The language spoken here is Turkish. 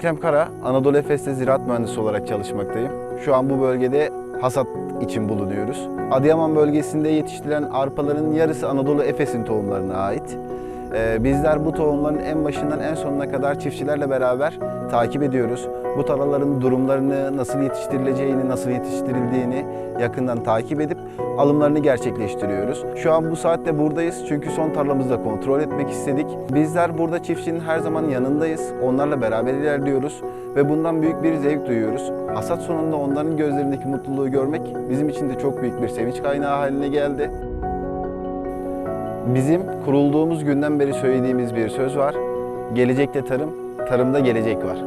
Ekrem Kara, Anadolu Efes'te ziraat mühendisi olarak çalışmaktayım. Şu an bu bölgede hasat için bulunuyoruz. Adıyaman bölgesinde yetiştirilen arpaların yarısı Anadolu Efes'in tohumlarına ait. Ee, bizler bu tohumların en başından en sonuna kadar çiftçilerle beraber takip ediyoruz. Bu tarlaların durumlarını, nasıl yetiştirileceğini, nasıl yetiştirildiğini yakından takip edip alımlarını gerçekleştiriyoruz. Şu an bu saatte buradayız çünkü son tarlamızı da kontrol etmek istedik. Bizler burada çiftçinin her zaman yanındayız. Onlarla beraber ilerliyoruz ve bundan büyük bir zevk duyuyoruz. Hasat sonunda onların gözlerindeki mutluluğu görmek bizim için de çok büyük bir sevinç kaynağı haline geldi. Bizim kurulduğumuz günden beri söylediğimiz bir söz var. Gelecekte tarım, tarımda gelecek var.